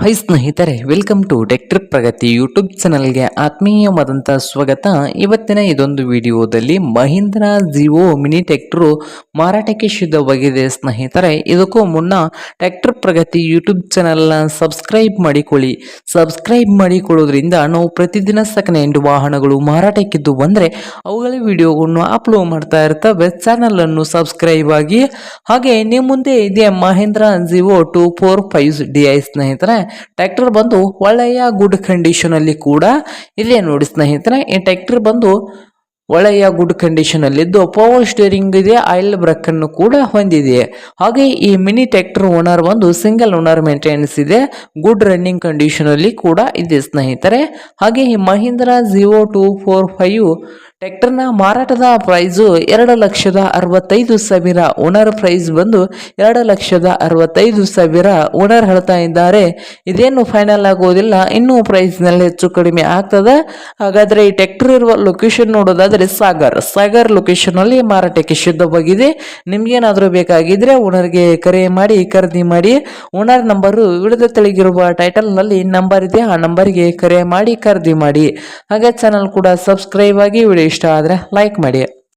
High ಸ್ನೇಹಿತರೆ welcome to ಟೆಕ್ಟ್ರಿಕ್ Pragati YouTube ಚಾನಲ್ಗೆ ಆತ್ಮೀಯವಾದಂಥ ಸ್ವಾಗತ. ಇವತ್ತಿನ ಇದೊಂದು ವಿಡಿಯೋದಲ್ಲಿ ಮಹೀಂದ್ರ ಜಿಯೋ ಮಿನಿ ಟ್ಯಾಕ್ಟ್ರು ಮಾರಾಟಕ್ಕೆ ಸಿದ್ಧವಾಗಿದೆ ಸ್ನೇಹಿತರೆ. ಇದಕ್ಕೂ ಮುನ್ನ ಟ್ಯಾಕ್ಟರ್ ಪ್ರಗತಿ ಯೂಟ್ಯೂಬ್ ಚಾನಲ್ನ ಸಬ್ಸ್ಕ್ರೈಬ್ ಮಾಡಿಕೊಳ್ಳಿ. ಸಬ್ಸ್ಕ್ರೈಬ್ ಮಾಡಿಕೊಳ್ಳೋದ್ರಿಂದ ನಾವು ಪ್ರತಿದಿನ ಸೆಕೆಂಡ್ ವಾಹನಗಳು ಮಾರಾಟಕ್ಕಿದ್ದು ಬಂದರೆ ಅವುಗಳ ವಿಡಿಯೋಗಳನ್ನು ಅಪ್ಲೋಡ್ ಮಾಡ್ತಾ ಇರ್ತವೆ. ಚಾನಲನ್ನು ಸಬ್ಸ್ಕ್ರೈಬ್ ಆಗಿ. ಹಾಗೆ ನಿಮ್ಮ ಮುಂದೆ ಇದೆ Mahindra Jivo two four five D I ಸ್ನೇಹಿತರೆ. ಟ್ರ್ಯಾಕ್ಟರ್ ಬಂದು ಒಳ್ಳೆಯ ಗುಡ್ ಕಂಡೀಷನ್ ಅಲ್ಲಿ ಕೂಡ ಇದೆ ನೋಡಿ ಸ್ನೇಹಿತರೆ, ಈ ಟ್ರ್ಯಾಕ್ಟರ್ ಬಂದು ಒಳ್ಳೆಯ ಗುಡ್ ಕಂಡೀಷನ್ ಅಲ್ಲಿದ್ದು ಪವರ್ ಸ್ಟೇರಿಂಗ್ ಇದೆ ಆಯಿಲ್ ಬ್ರೇಕ್ ಅನ್ನು ಕೂಡ ಹೊಂದಿದೆ. ಹಾಗೆ ಈ ಮಿನಿ ಟ್ರ್ಯಾಕ್ಟರ್ ಓನರ್ ಬಂದು ಸಿಂಗಲ್ ಓನರ್ ಮೇಂಟೆನೆನ್ಸ್ ಇದೆ ಗುಡ್ ರನ್ನಿಂಗ್ ಕಂಡೀಷನ್ ಅಲ್ಲಿ ಕೂಡ ಇದೆ ಸ್ನೇಹಿತರೆ. ಹಾಗೆ ಈ Mahindra Jivo two four five ಟ್ರ್ಯಾಕ್ಟರ್ನ ಮಾರಾಟದ ಪ್ರೈಸು ಎರಡು ಲಕ್ಷದ ಅರವತ್ತೈದು ಸಾವಿರ. ಓನರ್ ಪ್ರೈಸ್ ಬಂದು ಎರಡು ಲಕ್ಷದ ಅರವತ್ತೈದು ಸಾವಿರ. ಓನರ್ ಹೇಳ್ತಾ ಇದ್ದಾರೆ, ಇದೇನು ಫೈನಲ್ ಆಗೋದಿಲ್ಲ, ಇನ್ನೂ ಪ್ರೈಸ್ನಲ್ಲಿ ಹೆಚ್ಚು ಕಡಿಮೆ ಆಗ್ತದೆ. ಹಾಗಾದರೆ ಈ ಟ್ರ್ಯಾಕ್ಟರ್ ಇರುವ ಲೊಕೇಶನ್ ನೋಡೋದಾದರೆ ಸಾಗರ್. ಸಾಗರ್ ಲೊಕೇಶನಲ್ಲಿ ಮಾರಾಟಕ್ಕೆ ಸಿದ್ಧವಾಗಿದೆ. ನಿಮಗೇನಾದರೂ ಬೇಕಾಗಿದ್ದರೆ ಓನರ್ಗೆ ಕರೆ ಮಾಡಿ, ಖರೀದಿ ಮಾಡಿ. ಓನರ್ ನಂಬರು ವಿಡಿದ ತೆಳಗಿರುವ ಟೈಟಲ್ನಲ್ಲಿ ನಂಬರ್ ಇದೆ, ಆ ನಂಬರ್ಗೆ ಕರೆ ಮಾಡಿ, ಖರೀದಿ ಮಾಡಿ. ಹಾಗೆ ಚಾನಲ್ ಕೂಡ ಸಬ್ಸ್ಕ್ರೈಬ್ ಆಗಿ, ವಿಡಿಯೋ ಇಷ್ಟ ಆದರೆ ಲೈಕ್ ಮಾಡಿ.